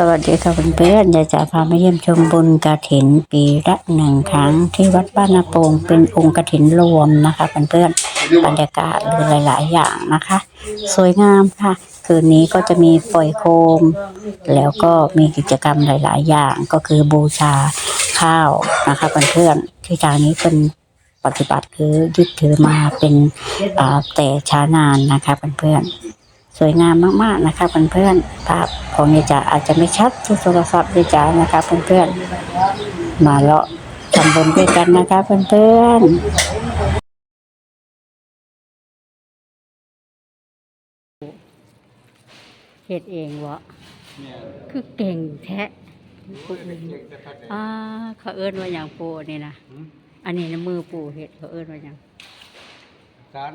สวัสดีค่ะเพื่อนๆอยากจะพามาเยี่ยมชมบุญกระถินปีละหนึ่งครั้งที่วัดบ้านนาโปงเป็นองค์กระถินรวมนะคะเพื่อนๆบรรยากาศหรือหลาย ๆ อย่างนะคะ สวยงามค่ะ คืนนี้ก็จะมีปล่อยโคม แล้วก็มีกิจกรรมหลาย ๆ อย่างก็คือบูชาข้าวนะคะเพื่อนๆที่ทางนี้เป็นปฏิบัติคือยึดถือมาเป็นแต่ช้านานนะคะเพื่อนๆ สวยงามมากๆนะคะเพื่อนๆภาพของยายจ๋าอาจจะไม่ชัดที่โทรศัพท์ยายจ๋านะคะเพื่อนๆมาเลาะทำบุญด้วยกันนะคะเพื่อนๆเฮ็ดเองวะคือเก่งแท้ปู่อ่าเขาเอิ้นว่าอย่างปู่นี่นะอันนี้นะมือปู่เฮ็ดเขาเอิ้นว่าอย่างสาร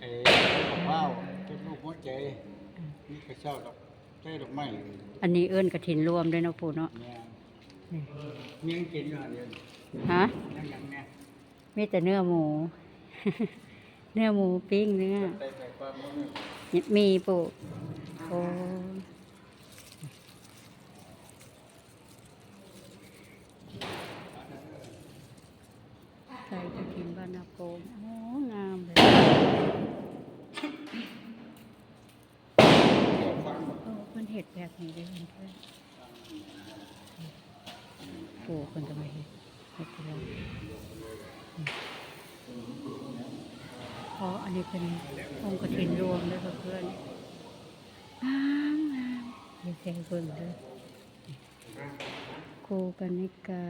เอ๋ของว่าว เป็นลูกหัวใจนี่กระเช้าดอกใจดอกไม้อันนี้เอิ้นกระถินรวมด้วยเนาะปู่เนาะเนี่ยเมียงกินอยู่อันเดียวฮะยังยังเนี่ยมีแต่เนื้อหมู เนื้อหมูปิ้งเนื้อใส่ใส่ความมือมีปูโอ้ใส่กระถินบานาโกมโอ้งามเลยโอ้ แบบนี้เลยเพื่อนๆปูเพิ่นจะมาเห็ดเห็ดไปเลยอ๋ออันนี้เป็นองค์กฐินรวมเลยค่ะเพื่อนงามงามเดี๋ยวแกเบิ่งเลยครูกนิกา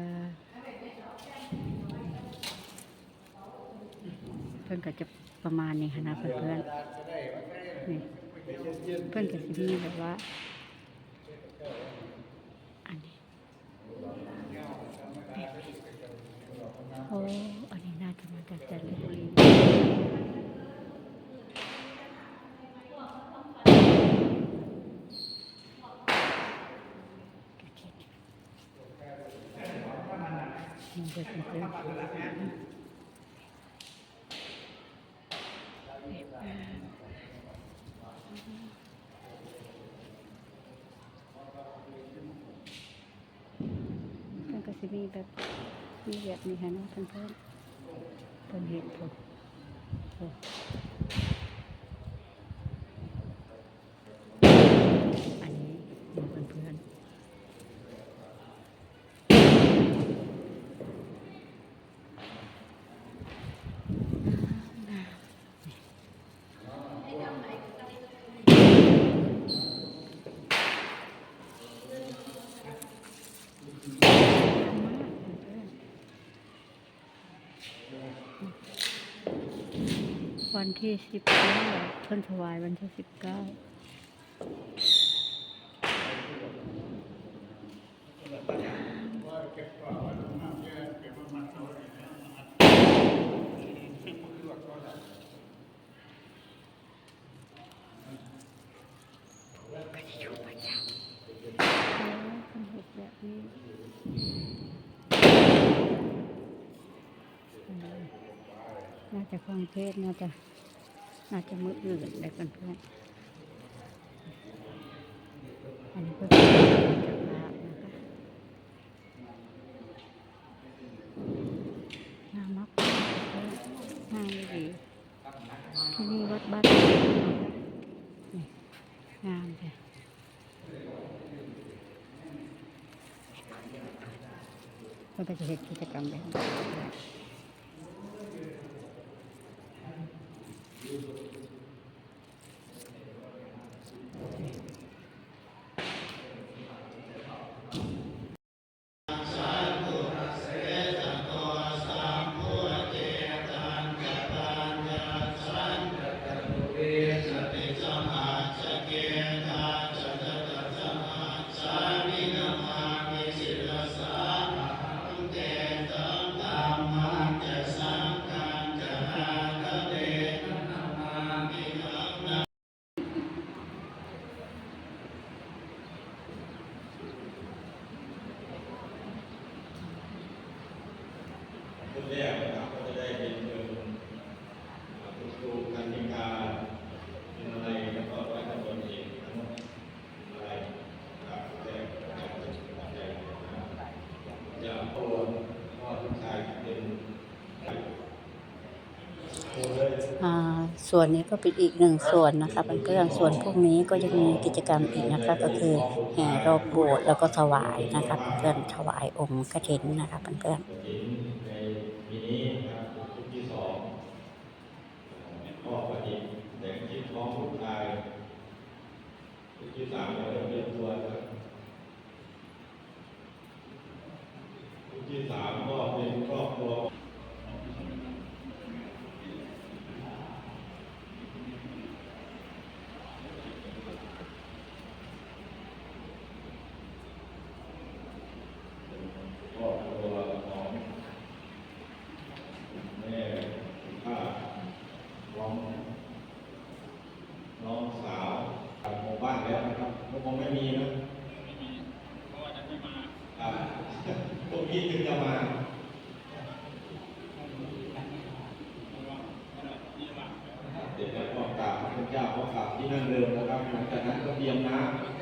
เพื่อนก็จะประมาณนี้ค่ะนะเพื่อนๆนี่เพื่อนก็จะมีแบบว่า อันนี้ โอ้อันนี้น่าจะมาจากจัน ที่เพื่อนเพื่อนเพื่อนก็จะมีแบบมีแบบนี้ค่ะนาะเพื่อนเพื่อนเป็นเหตุผลโอ้อันนี้ดูเพื่อนเพื่อน วันที่สิบเก้าเพื่อนถวายวันที่สิบเก้าก็จะอยู่ประจำโอ้คนเห็ดแบบนี้อืม น่าจะฟังเทศน์น่าจะน่าจะมืออื่นได้กันเพื่อนอันนี้ก็เป็นจากภาพนะคะงามมากงามดีที่นี่วัดบ้านนี่งามเลยก็จะเห็นกิจกรรมแบบนี้ ก็จะได้เป็นเชิญคุณครูกันติกาเอะไรแล้วก็รัฐบาลเองอะไรแต่ใจนะครับจะนก็ลูกชายเป็นส่วนนี้ก็เป็นอีกหนึ่งส่วนนะคะเป็นเรื่องส่วนพวกนี้ก็ยังมีกิจกรรมอีกนะคะ ก็คือแห่รอบโบสถ์แล้วก็ถวายนะคะเพื่อนถวายองค์กระถินนะคะเพื่อน ชุดที่สามเราเริ่มเรียนตัวนะครับชุดที่สามก็เป็นครอบครัว ครอบครัวของแม่คุณป้าน้องน้องสาวกลับหมู่บ้านแล้วนะครับ ก็คงไม่มีนะไม่มีเพราะว่าจะไม่มาอ่าพวกนี้ถึงจะมาเสร็จแล้วก็กราบพระเจ้าก็กราบที่นั่งเดิมนะครับหลังจากนั้นก็เตรียมน้ำ